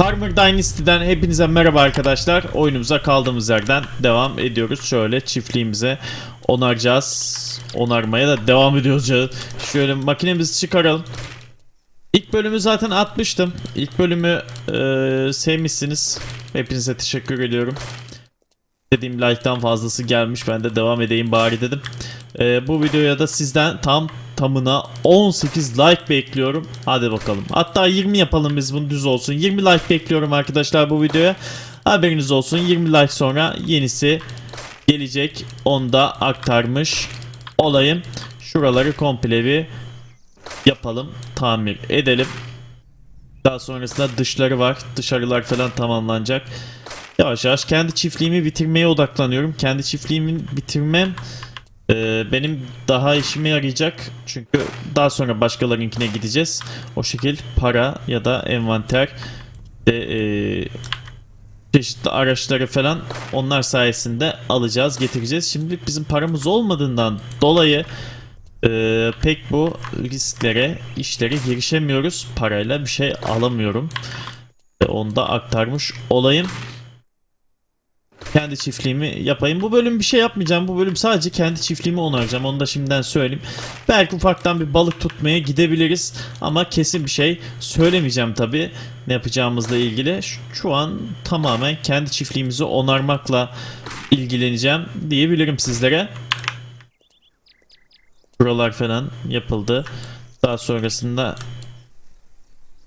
Farmer Dynasty'den hepinize merhaba arkadaşlar. Oyunumuza kaldığımız yerden devam ediyoruz. Şöyle çiftliğimize onaracağız. Onarmaya da devam ediyoruz. Şöyle makinemizi çıkaralım. İlk bölümü zaten atmıştım. İlk bölümü e, sevmişsiniz. Hepinize teşekkür ediyorum. Dediğim like'tan fazlası gelmiş. Ben de devam edeyim bari dedim. E, bu videoya da sizden tam tamına 18 like bekliyorum. Hadi bakalım. Hatta 20 yapalım biz bunu düz olsun. 20 like bekliyorum arkadaşlar bu videoya. Haberiniz olsun. 20 like sonra yenisi gelecek. Onu da aktarmış olayım. Şuraları komple bir yapalım. Tamir edelim. Daha sonrasında dışları var. Dışarılar falan tamamlanacak. Yavaş yavaş kendi çiftliğimi bitirmeye odaklanıyorum. Kendi çiftliğimi bitirmem ee, benim daha işime yarayacak. Çünkü daha sonra başkalarınkine gideceğiz. O şekil para ya da envanter de, e, çeşitli araçları falan onlar sayesinde alacağız, getireceğiz. Şimdi bizim paramız olmadığından dolayı e, pek bu risklere, işlere girişemiyoruz. Parayla bir şey alamıyorum. Onu da aktarmış olayım kendi çiftliğimi yapayım. Bu bölüm bir şey yapmayacağım. Bu bölüm sadece kendi çiftliğimi onaracağım. Onu da şimdiden söyleyeyim. Belki ufaktan bir balık tutmaya gidebiliriz. Ama kesin bir şey söylemeyeceğim tabi ne yapacağımızla ilgili. Şu an tamamen kendi çiftliğimizi onarmakla ilgileneceğim diyebilirim sizlere. Buralar falan yapıldı. Daha sonrasında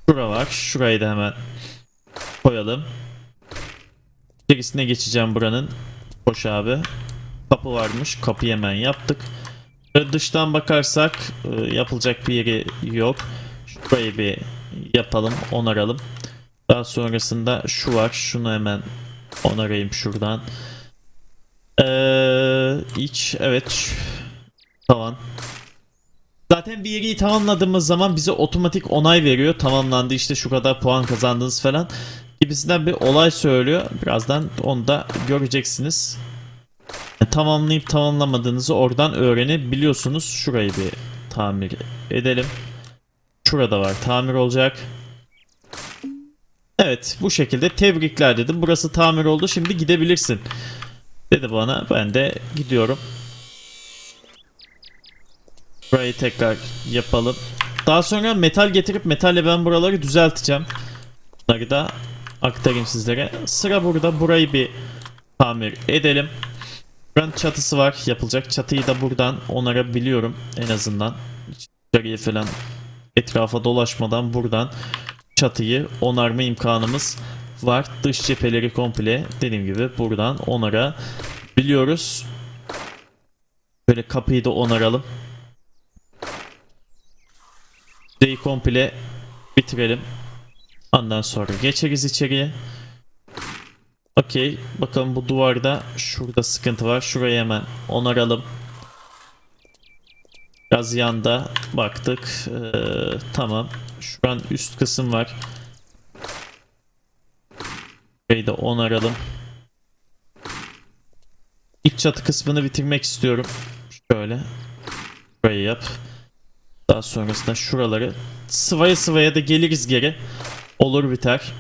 şura var. Şurayı da hemen koyalım. İçerisine geçeceğim buranın. Koş abi. Kapı varmış. Kapıyı hemen yaptık. Ve dıştan bakarsak e, yapılacak bir yeri yok. Şurayı bir yapalım. Onaralım. Daha sonrasında şu var. Şunu hemen onarayım şuradan. Ee, iç. Evet. Tamam. Zaten bir yeri tamamladığımız zaman bize otomatik onay veriyor. Tamamlandı işte şu kadar puan kazandınız falan gibisinden bir olay söylüyor. Birazdan onu da göreceksiniz. Tamamlayıp tamamlamadığınızı oradan öğrenebiliyorsunuz. Şurayı bir tamir edelim. Şurada var tamir olacak. Evet bu şekilde tebrikler dedim. Burası tamir oldu şimdi gidebilirsin. Dedi bana ben de gidiyorum. Burayı tekrar yapalım. Daha sonra metal getirip metalle ben buraları düzelteceğim. Bunları da aktarayım sizlere. Sıra burada. Burayı bir tamir edelim. Buranın çatısı var. Yapılacak. Çatıyı da buradan onarabiliyorum. En azından. İçeriye falan etrafa dolaşmadan buradan çatıyı onarma imkanımız var. Dış cepheleri komple dediğim gibi buradan onarabiliyoruz. Böyle kapıyı da onaralım. Burayı komple bitirelim. Ondan sonra geçeriz içeriye. Okey. Bakalım bu duvarda şurada sıkıntı var. Şurayı hemen onaralım. Biraz yanda baktık. Ee, tamam. Şu an üst kısım var. Burayı da onaralım. İlk çatı kısmını bitirmek istiyorum. Şöyle. Burayı yap. Daha sonrasında şuraları sıvaya sıvaya da geliriz geri. Olur biter.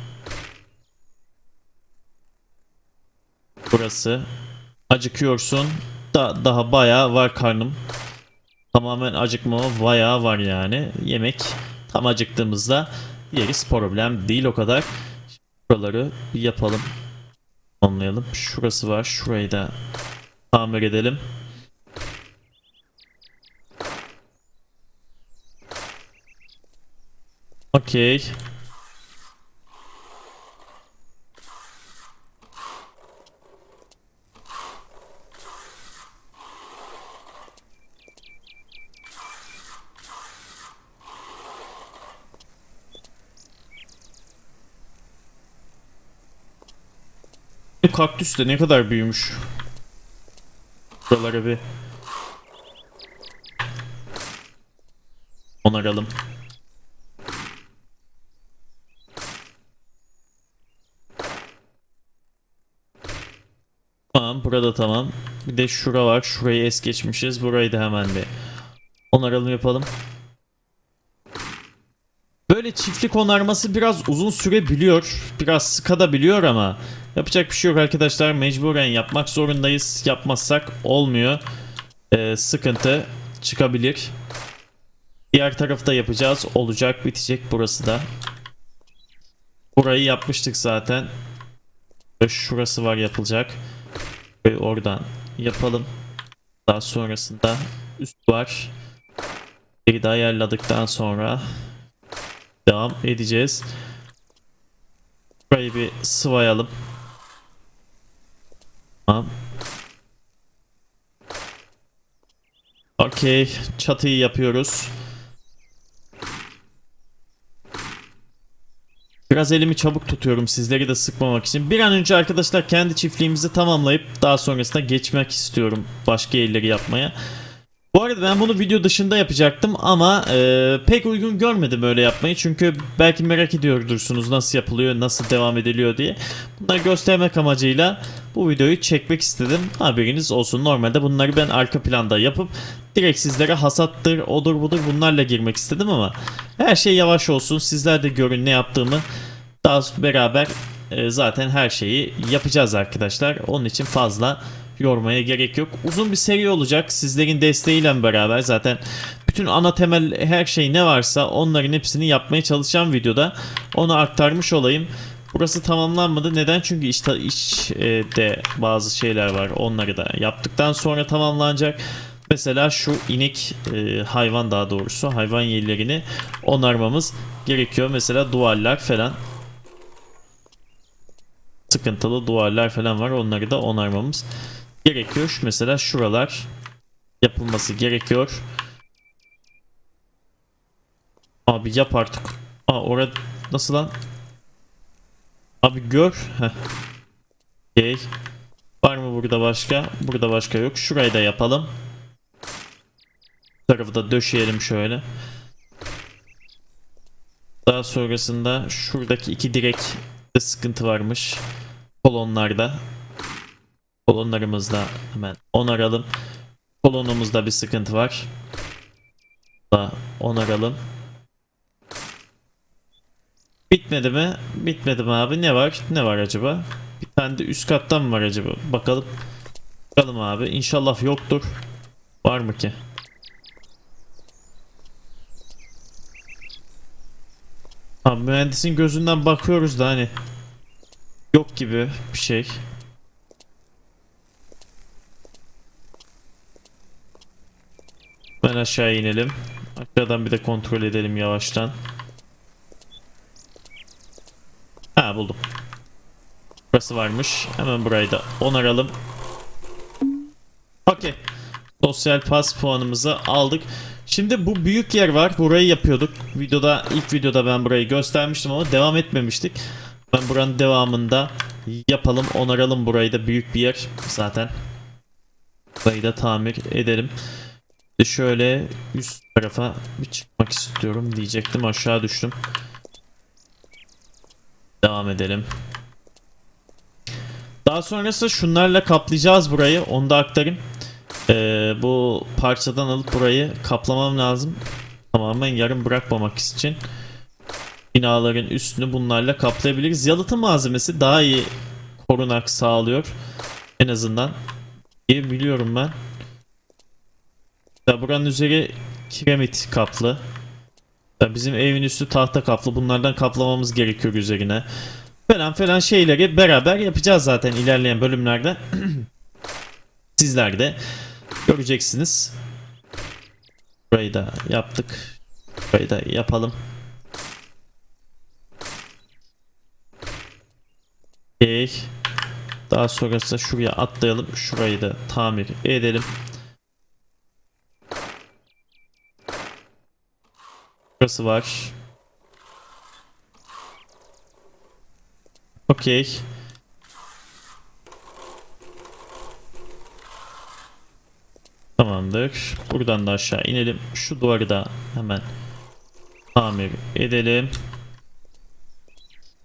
Burası. Acıkıyorsun. Da, daha bayağı var karnım. Tamamen acıkmama bayağı var yani. Yemek tam acıktığımızda yeriz problem değil o kadar. Buraları bir yapalım. Anlayalım. Şurası var. Şurayı da tamir edelim. Okey. Kaktüs de ne kadar büyümüş. Buralara bir onaralım. Tamam burada tamam. Bir de şura var. Şurayı es geçmişiz. Burayı da hemen bir onaralım yapalım. Böyle çiftlik onarması biraz uzun sürebiliyor. Biraz sıkadabiliyor ama yapacak bir şey yok arkadaşlar. Mecburen yapmak zorundayız. Yapmazsak olmuyor. Ee, sıkıntı çıkabilir. Diğer tarafta yapacağız. Olacak bitecek burası da. Burayı yapmıştık zaten. Şurası var yapılacak. Ve oradan yapalım. Daha sonrasında üst var. Bir de ayarladıktan sonra devam edeceğiz. Burayı bir sıvayalım. Tamam. Okey. Çatıyı yapıyoruz. Biraz elimi çabuk tutuyorum sizleri de sıkmamak için. Bir an önce arkadaşlar kendi çiftliğimizi tamamlayıp daha sonrasında geçmek istiyorum başka yerleri yapmaya. Bu arada ben bunu video dışında yapacaktım ama e, pek uygun görmedim öyle yapmayı. Çünkü belki merak ediyordursunuz nasıl yapılıyor, nasıl devam ediliyor diye. Bunları göstermek amacıyla bu videoyu çekmek istedim. Haberiniz olsun. Normalde bunları ben arka planda yapıp direkt sizlere hasattır, odur budur bunlarla girmek istedim ama her şey yavaş olsun. Sizler de görün ne yaptığımı. Daha beraber e, zaten her şeyi yapacağız arkadaşlar. Onun için fazla yormaya gerek yok. Uzun bir seri olacak. Sizlerin desteğiyle beraber zaten bütün ana temel her şey ne varsa onların hepsini yapmaya çalışacağım videoda. Onu aktarmış olayım. Burası tamamlanmadı. Neden? Çünkü işte işte bazı şeyler var. Onları da yaptıktan sonra tamamlanacak. Mesela şu inek e, hayvan daha doğrusu hayvan yerlerini onarmamız gerekiyor. Mesela duvarlar falan sıkıntılı duvarlar falan var. Onları da onarmamız gerekiyor. Şu mesela şuralar yapılması gerekiyor. Abi yap artık. Aa orada nasıl lan? Abi gör. Heh. Okay. Var mı burada başka? Burada başka yok. Şurayı da yapalım. Bu tarafı da döşeyelim şöyle. Daha sonrasında şuradaki iki direk sıkıntı varmış. Kolonlarda. Kolonlarımızda hemen onaralım. Kolonumuzda bir sıkıntı var. Da onaralım. Bitmedi mi? Bitmedi mi abi? Ne var? Ne var acaba? Bir tane de üst kattan mı var acaba? Bakalım. Bakalım abi. İnşallah yoktur. Var mı ki? Abi mühendisin gözünden bakıyoruz da hani yok gibi bir şey. Ben aşağı inelim. Aşağıdan bir de kontrol edelim yavaştan. Ha buldum. Burası varmış. Hemen burayı da onaralım. Okey. Sosyal pas puanımızı aldık. Şimdi bu büyük yer var. Burayı yapıyorduk. Videoda ilk videoda ben burayı göstermiştim ama devam etmemiştik. Ben buranın devamında yapalım, onaralım burayı da büyük bir yer zaten. Burayı da tamir edelim. Şöyle üst tarafa bir çıkmak istiyorum diyecektim. Aşağı düştüm. Devam edelim. Daha sonrası şunlarla kaplayacağız burayı. Onu da aktarayım. Ee, bu parçadan alıp burayı kaplamam lazım. Tamamen yarım bırakmamak için. Binaların üstünü bunlarla kaplayabiliriz. Yalıtım malzemesi daha iyi korunak sağlıyor. En azından. diye biliyorum ben. Ya buranın üzeri kiremit kaplı. Ya bizim evin üstü tahta kaplı. Bunlardan kaplamamız gerekiyor üzerine. Falan falan şeyleri beraber yapacağız zaten ilerleyen bölümlerde. Sizler de göreceksiniz. Burayı da yaptık. Burayı da yapalım. Okay. Daha sonrasında şuraya atlayalım. Şurayı da tamir edelim. Burası var. Okey. Tamamdır. Buradan da aşağı inelim. Şu duvarı da hemen tamir edelim.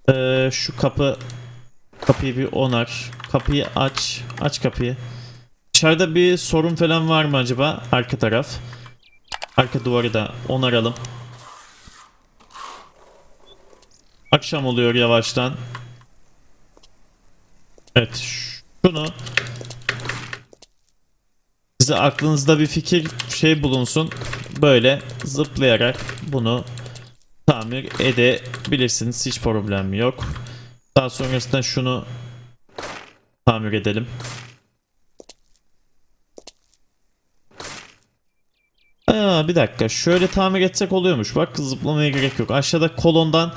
Ee, şu kapı kapıyı bir onar. Kapıyı aç. Aç kapıyı. Dışarıda bir sorun falan var mı acaba? Arka taraf. Arka duvarı da onaralım. Akşam oluyor yavaştan. Evet şunu size aklınızda bir fikir şey bulunsun. Böyle zıplayarak bunu tamir edebilirsiniz. Hiç problem yok. Daha sonrasında şunu tamir edelim. Aa, bir dakika. Şöyle tamir etsek oluyormuş. Bak zıplamaya gerek yok. Aşağıda kolondan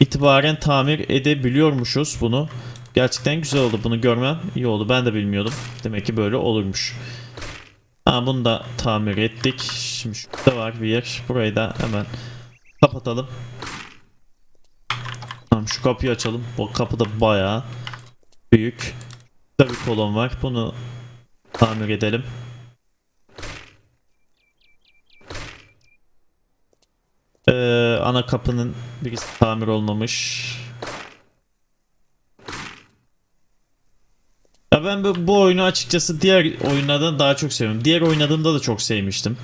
itibaren tamir edebiliyormuşuz bunu. Gerçekten güzel oldu. Bunu görmem iyi oldu. Ben de bilmiyordum. Demek ki böyle olurmuş. Ha, bunu da tamir ettik. Şimdi şurada var bir yer. Burayı da hemen kapatalım tamam şu kapıyı açalım bu kapı da bayağı büyük Burada bir kolon var bunu tamir edelim Ee, ana kapının birisi tamir olmamış. Ya ben bu, oyunu açıkçası diğer oyunlardan daha çok seviyorum. Diğer oynadığımda da çok sevmiştim.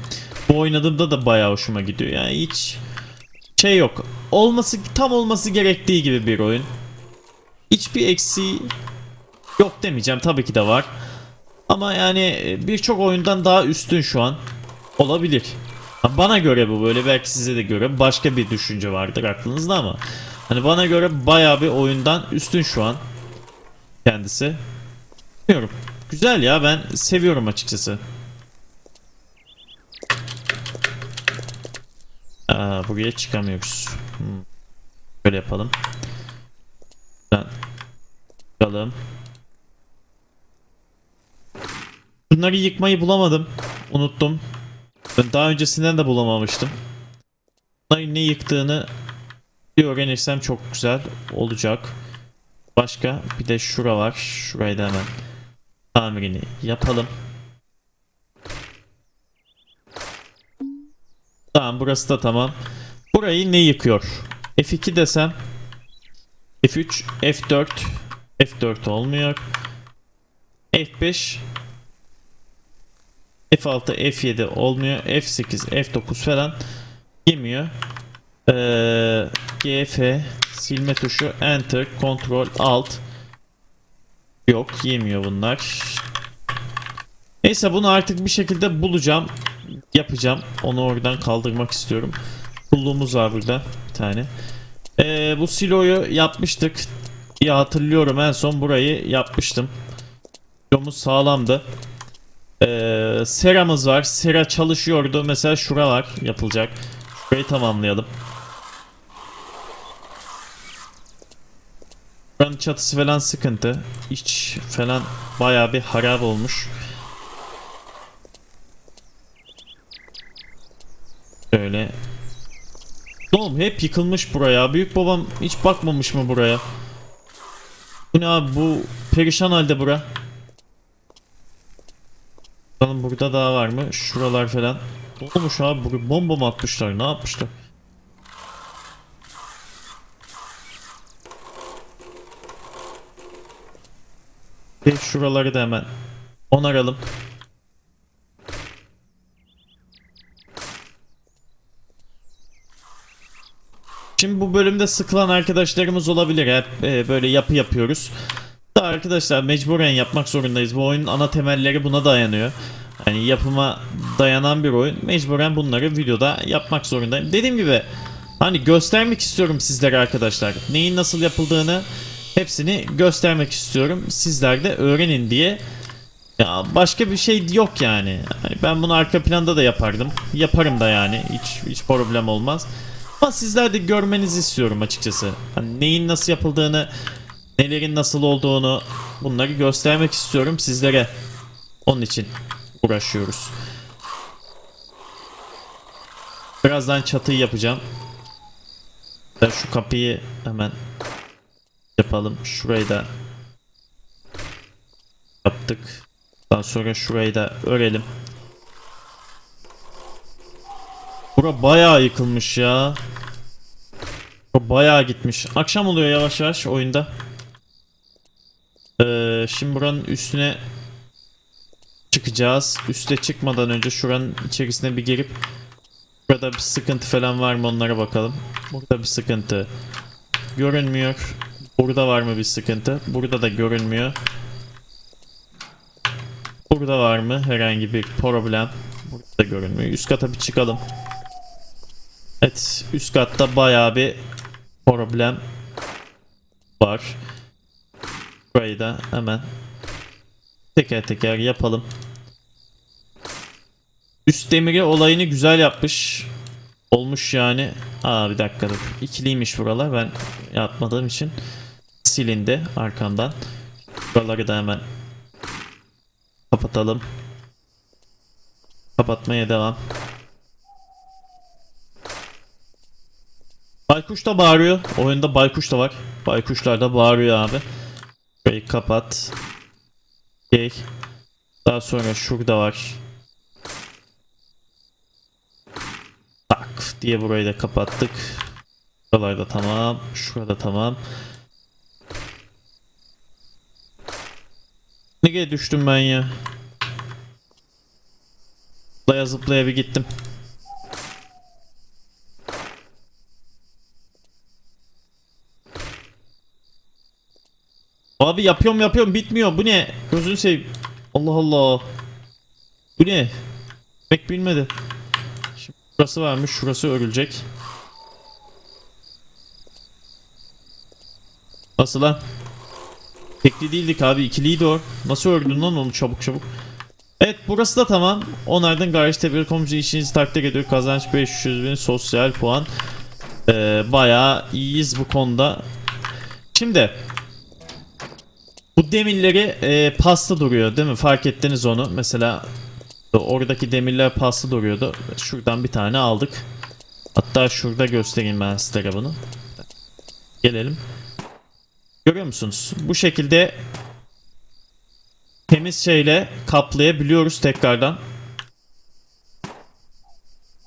Bu oynadığımda da bayağı hoşuma gidiyor. Yani hiç şey yok. Olması tam olması gerektiği gibi bir oyun. Hiçbir eksiği yok demeyeceğim. Tabii ki de var. Ama yani birçok oyundan daha üstün şu an. Olabilir. Bana göre bu böyle belki size de göre başka bir düşünce vardır aklınızda ama hani bana göre bayağı bir oyundan üstün şu an kendisi. Bilmiyorum. Güzel ya ben seviyorum açıkçası. Aa, buraya çıkamıyoruz. Hmm. Böyle yapalım. Çıkalım. Bunları yıkmayı bulamadım. Unuttum. Ben daha öncesinden de bulamamıştım. Bunların ne yıktığını bir öğrenirsem çok güzel olacak. Başka bir de şura var. Şurayı da hemen tamirini yapalım. Tamam burası da tamam. Burayı ne yıkıyor? F2 desem F3, F4 F4 olmuyor. F5 F6, F7 olmuyor. F8, F9 falan yemiyor. Ee, GF silme tuşu Enter, Ctrl, Alt yok yemiyor bunlar. Neyse bunu artık bir şekilde bulacağım. Yapacağım. Onu oradan kaldırmak istiyorum. Pulluğumuz var burada bir tane. Ee, bu siloyu yapmıştık. Ya hatırlıyorum en son burayı yapmıştım. Silomuz sağlamdı. Ee, seramız var. Sera çalışıyordu. Mesela şura var yapılacak. Şurayı tamamlayalım. Buranın çatısı falan sıkıntı. İç falan bayağı bir harap olmuş. Şöyle. Oğlum hep yıkılmış buraya. Büyük babam hiç bakmamış mı buraya? Bu ne abi bu perişan halde bura. Bakalım burada daha var mı? Şuralar falan. Ne olmuş abi? Buraya bomba mı atmışlar? Ne yapmışlar? Ve şuraları da hemen onaralım. Şimdi bu bölümde sıkılan arkadaşlarımız olabilir. Hep e, böyle yapı yapıyoruz. Da arkadaşlar mecburen yapmak zorundayız. Bu oyunun ana temelleri buna dayanıyor. Hani yapıma dayanan bir oyun. Mecburen bunları videoda yapmak zorundayım. Dediğim gibi hani göstermek istiyorum sizlere arkadaşlar. Neyin nasıl yapıldığını hepsini göstermek istiyorum. Sizler de öğrenin diye. Ya başka bir şey yok yani. Hani ben bunu arka planda da yapardım. Yaparım da yani. Hiç hiç problem olmaz. Ama sizler de görmenizi istiyorum açıkçası. Hani neyin nasıl yapıldığını, nelerin nasıl olduğunu bunları göstermek istiyorum sizlere. Onun için uğraşıyoruz. Birazdan çatıyı yapacağım. Ben şu kapıyı hemen yapalım. Şurayı da yaptık. Daha sonra şurayı da örelim. Bura bayağı yıkılmış ya. Bura bayağı gitmiş. Akşam oluyor yavaş yavaş oyunda. Ee, şimdi buranın üstüne çıkacağız. Üste çıkmadan önce şuranın içerisine bir girip Burada bir sıkıntı falan var mı onlara bakalım. Burada bir sıkıntı Görünmüyor. Burada var mı bir sıkıntı? Burada da görünmüyor. Burada var mı herhangi bir problem? Burada da görünmüyor. Üst kata bir çıkalım. Evet, üst katta bayağı bir problem var. Burayı da hemen teker teker yapalım. Üst demiri olayını güzel yapmış. Olmuş yani. Aa bir dakika dur. İkiliymiş buralar. Ben yapmadığım için silindi arkamdan. Buraları da hemen kapatalım. Kapatmaya devam. Baykuş da bağırıyor. Oyunda baykuş da var. Baykuşlar da bağırıyor abi. Burayı kapat. Okey. Daha sonra şurada var. Tak diye burayı da kapattık. Buralar da tamam. Şurada tamam. Nereye düştüm ben ya? Zıplaya zıplaya bir gittim. Abi yapıyorum yapıyorum bitmiyor. Bu ne? Gözünü seveyim. Allah Allah. Bu ne? Pek bilmedi. Şimdi burası varmış. Şurası örülecek. Nasıl lan? Tekli değildik abi. ikiliydi o. Nasıl ördün lan onu çabuk çabuk? Evet burası da tamam. Onlardan Garaj Telekomcu işinizi takdir ediyor. Kazanç 500 bin sosyal puan. Ee, bayağı iyiyiz bu konuda. Şimdi bu demirleri e, pasta duruyor değil mi? Fark ettiniz onu. Mesela oradaki demirler pasta duruyordu. Şuradan bir tane aldık. Hatta şurada göstereyim ben sizlere bunu. Gelelim. Görüyor musunuz? Bu şekilde temiz şeyle kaplayabiliyoruz tekrardan.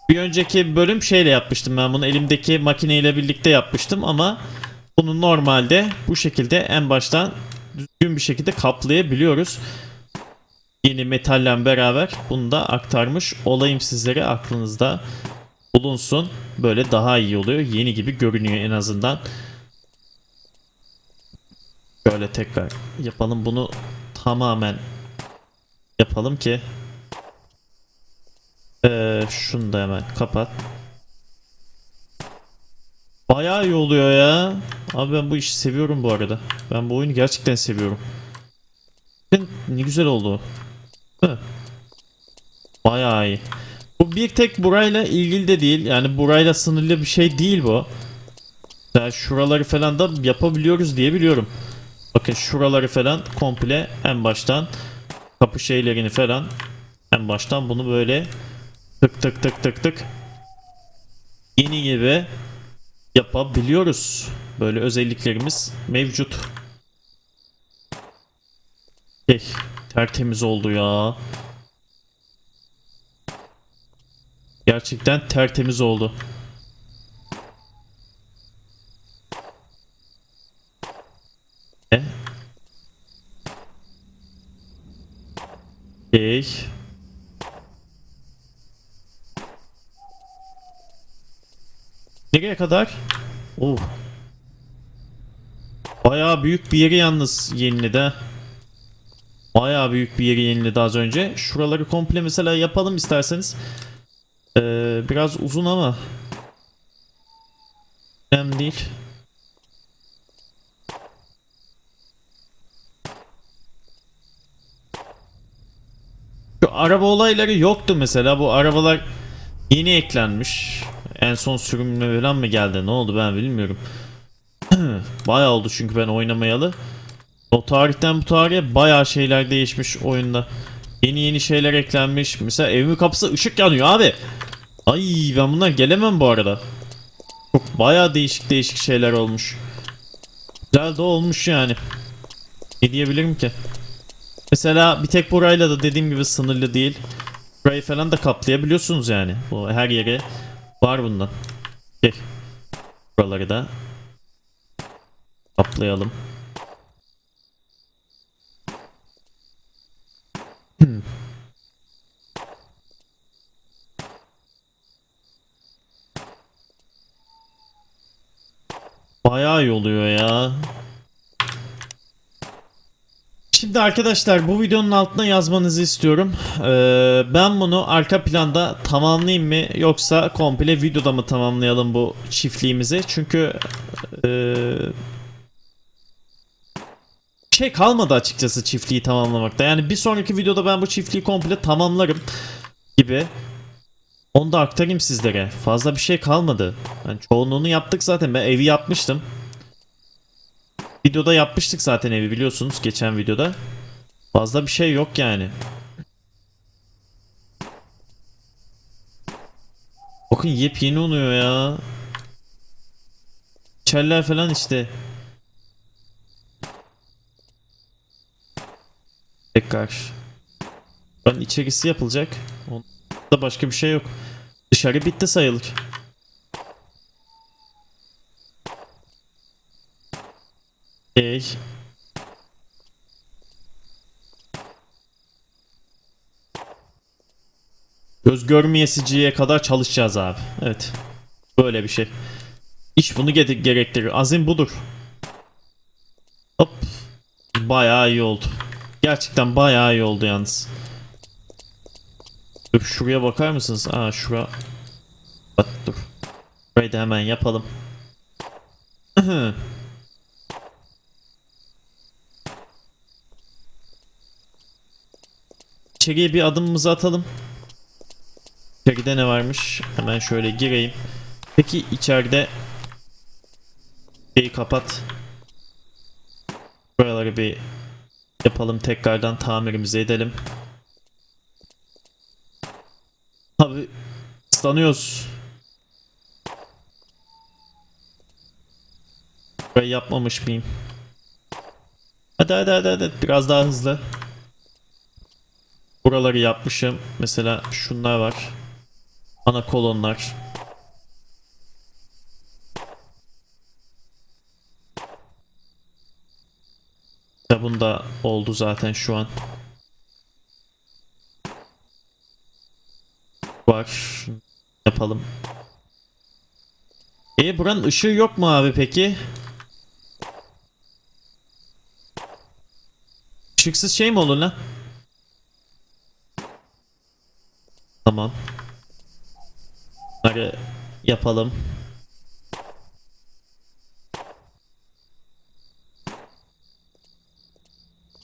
Bir önceki bölüm şeyle yapmıştım ben bunu elimdeki makineyle birlikte yapmıştım ama bunu normalde bu şekilde en baştan düzgün bir şekilde kaplayabiliyoruz. Yeni metalle beraber bunu da aktarmış olayım sizlere aklınızda bulunsun. Böyle daha iyi oluyor. Yeni gibi görünüyor en azından. Böyle tekrar yapalım bunu tamamen yapalım ki ee, şunu da hemen kapat. Bayağı iyi oluyor ya. Abi ben bu işi seviyorum bu arada. Ben bu oyunu gerçekten seviyorum. Ne güzel oldu. Bayağı iyi. Bu bir tek burayla ilgili de değil. Yani burayla sınırlı bir şey değil bu. Yani şuraları falan da yapabiliyoruz diye biliyorum. Bakın şuraları falan komple en baştan kapı şeylerini falan en baştan bunu böyle tık tık tık tık tık yeni gibi yapabiliyoruz. Böyle özelliklerimiz mevcut. Hey, tertemiz oldu ya. Gerçekten tertemiz oldu. E? Hey. Nereye kadar? Oh. Bayağı büyük bir yeri yalnız yeniledi. Bayağı büyük bir yeri yeniledi az önce. Şuraları komple mesela yapalım isterseniz. Ee, biraz uzun ama. Önemli değil. Şu araba olayları yoktu mesela. Bu arabalar yeni eklenmiş. En son sürümüne falan mı geldi? Ne oldu ben bilmiyorum. bayağı oldu çünkü ben oynamayalı. O tarihten bu tarihe bayağı şeyler değişmiş oyunda. Yeni yeni şeyler eklenmiş. Mesela evimin kapısı ışık yanıyor abi. Ay ben bundan gelemem bu arada. Çok bayağı değişik değişik şeyler olmuş. Güzel de olmuş yani. Ne diyebilirim ki? Mesela bir tek burayla da dediğim gibi sınırlı değil. Burayı falan da kaplayabiliyorsunuz yani. Bu her yere var bundan. Gel. Buraları da kaplayalım. Hmm. Bayağı iyi oluyor ya. Şimdi arkadaşlar bu videonun altına yazmanızı istiyorum. Ee, ben bunu arka planda tamamlayayım mı yoksa komple videoda mı tamamlayalım bu çiftliğimizi? Çünkü ee, şey kalmadı açıkçası çiftliği tamamlamakta. Yani bir sonraki videoda ben bu çiftliği komple tamamlarım gibi. Onu da aktarayım sizlere. Fazla bir şey kalmadı. Yani çoğunluğunu yaptık zaten. Ben evi yapmıştım. Videoda yapmıştık zaten evi biliyorsunuz geçen videoda. Fazla bir şey yok yani. Bakın yepyeni oluyor ya. İçeriler falan işte. Tekrar. Ben içerisi yapılacak. Onda başka bir şey yok. Dışarı bitti sayılır. Okey. Göz görmeyesiciye kadar çalışacağız abi. Evet. Böyle bir şey. İş bunu ge- gerektirir. Azim budur. Hop. Bayağı iyi oldu. Gerçekten bayağı iyi oldu yalnız. Dur şuraya bakar mısınız? Aa şura. Bak dur. Burayı da hemen yapalım. İçeriye bir adımımızı atalım. İçeride ne varmış? Hemen şöyle gireyim. Peki içeride şeyi kapat. Buraları bir yapalım tekrardan tamirimizi edelim. Abi ıslanıyoruz. Burayı yapmamış mıyım? Hadi hadi hadi hadi biraz daha hızlı. Buraları yapmışım. Mesela şunlar var. Ana kolonlar. Bunda oldu zaten şu an. Var. Yapalım. E buranın ışığı yok mu abi peki? Işıksız şey mi olur lan? Tamam. Bunları yapalım.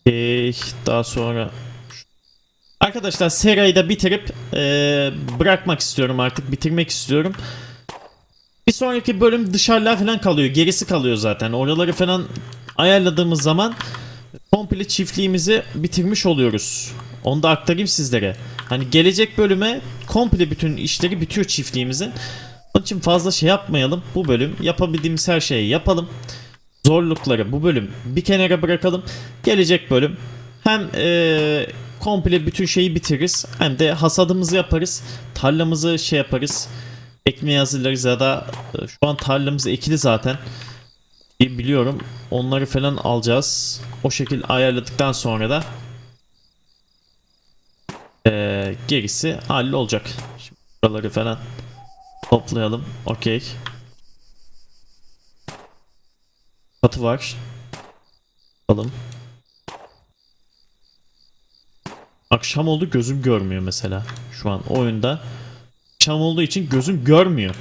Okey, daha sonra Arkadaşlar serayı da bitirip eee, bırakmak istiyorum artık bitirmek istiyorum. Bir sonraki bölüm dışarılar falan kalıyor. Gerisi kalıyor zaten. Oraları falan ayarladığımız zaman komple çiftliğimizi bitirmiş oluyoruz. Onu da aktarayım sizlere. Hani gelecek bölüme komple bütün işleri bitiyor çiftliğimizin. Onun için fazla şey yapmayalım. Bu bölüm yapabildiğimiz her şeyi yapalım. Zorlukları bu bölüm bir kenara bırakalım. Gelecek bölüm hem eee, komple bütün şeyi bitiririz hem de hasadımızı yaparız. Tarlamızı şey yaparız. Ekmeği hazırlarız ya da e, şu an tarlamız ekili zaten. Biliyorum. Onları falan alacağız. O şekil ayarladıktan sonra da ee, gerisi hallolacak. Şimdi buraları falan toplayalım. Okey. Katı var. Alalım. Akşam oldu gözüm görmüyor mesela. Şu an oyunda. Akşam olduğu için gözüm görmüyor.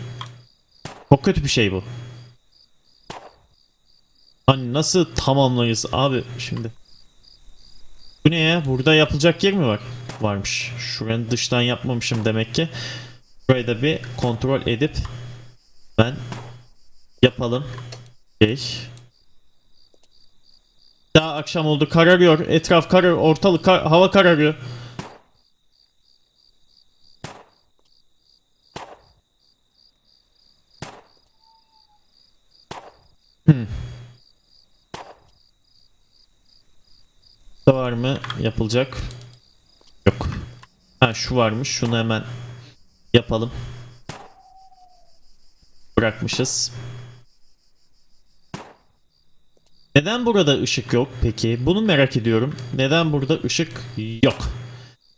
Çok kötü bir şey bu. Hani nasıl tamamlayız abi şimdi. Bu ne ya? Burada yapılacak yer mi var? Varmış. Şuranın dıştan yapmamışım demek ki. Burayı da bir kontrol edip ben yapalım. Okey. Daha akşam oldu. Kararıyor. Etraf kararıyor. Ortalık kar- hava kararıyor. Hmm. Var mı yapılacak? Yok. Ha şu varmış. Şunu hemen yapalım. Bırakmışız. Neden burada ışık yok peki? Bunu merak ediyorum. Neden burada ışık yok?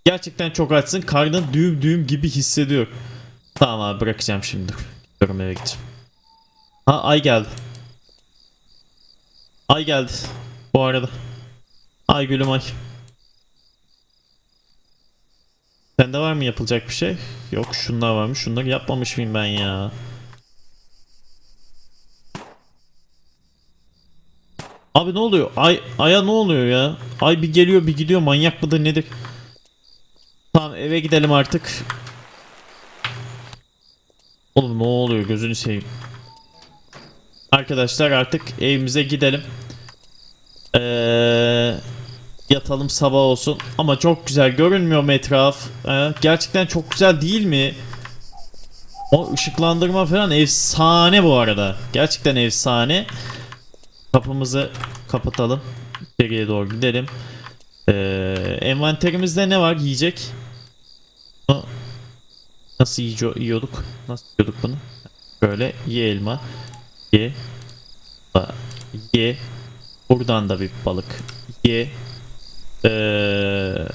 Gerçekten çok açsın. Karnın düğüm düğüm gibi hissediyor. Tamam abi bırakacağım şimdi. Gidiyorum eve gideceğim. Ha ay geldi. Ay geldi. Bu arada. Ay gülüm ay. Sende var mı yapılacak bir şey? Yok şunlar varmış. Şunları yapmamış mıyım ben ya? Abi ne oluyor? Ay aya ne oluyor ya? Ay bir geliyor bir gidiyor. Manyak mıdır nedir? Tamam eve gidelim artık. Oğlum ne oluyor gözünü seveyim. Arkadaşlar artık evimize gidelim. Ee, yatalım sabah olsun. Ama çok güzel görünmüyor mu etraf? Ee, gerçekten çok güzel değil mi? O ışıklandırma falan efsane bu arada. Gerçekten efsane. Kapımızı kapatalım. İçeriye doğru gidelim. Ee, envanterimizde ne var yiyecek? Nasıl yiyo- yiyorduk? Nasıl yiyorduk bunu? Böyle ye elma. Ye. Ye. Buradan da bir balık. Ye. Ee,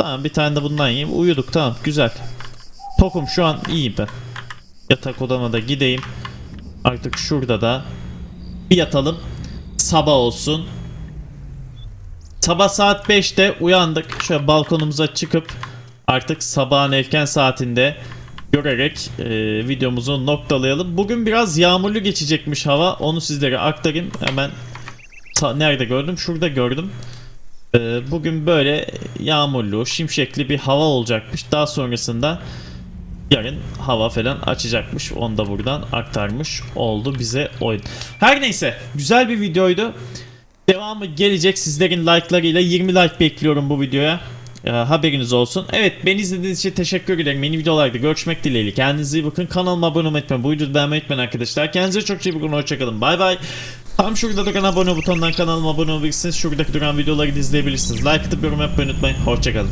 Tamam bir tane de bundan yiyeyim. Uyuduk tamam güzel. Tokum şu an iyiyim ben. Yatak odama da gideyim. Artık şurada da bir yatalım. Sabah olsun. Sabah saat 5'te uyandık. Şöyle balkonumuza çıkıp artık sabahın erken saatinde görerek e, videomuzu noktalayalım. Bugün biraz yağmurlu geçecekmiş hava. Onu sizlere aktarayım. Hemen nerede gördüm? Şurada gördüm. E, bugün böyle yağmurlu, şimşekli bir hava olacakmış. Daha sonrasında yarın hava falan açacakmış. Onu da buradan aktarmış oldu bize oyun. Her neyse güzel bir videoydu. Devamı gelecek sizlerin like'larıyla 20 like bekliyorum bu videoya. Ee, haberiniz olsun. Evet beni izlediğiniz için teşekkür ederim. Yeni videolarda görüşmek dileğiyle. Kendinize iyi bakın. Kanalıma abone olmayı unutmayın. Bu videoyu beğenmeyi unutmayın arkadaşlar. Kendinize çok iyi bakın. Hoşçakalın. Bay bay. Tam şurada duran abone butonundan kanalıma abone olabilirsiniz. Şuradaki duran videoları izleyebilirsiniz. Like atıp yorum yapmayı unutmayın. Hoşçakalın.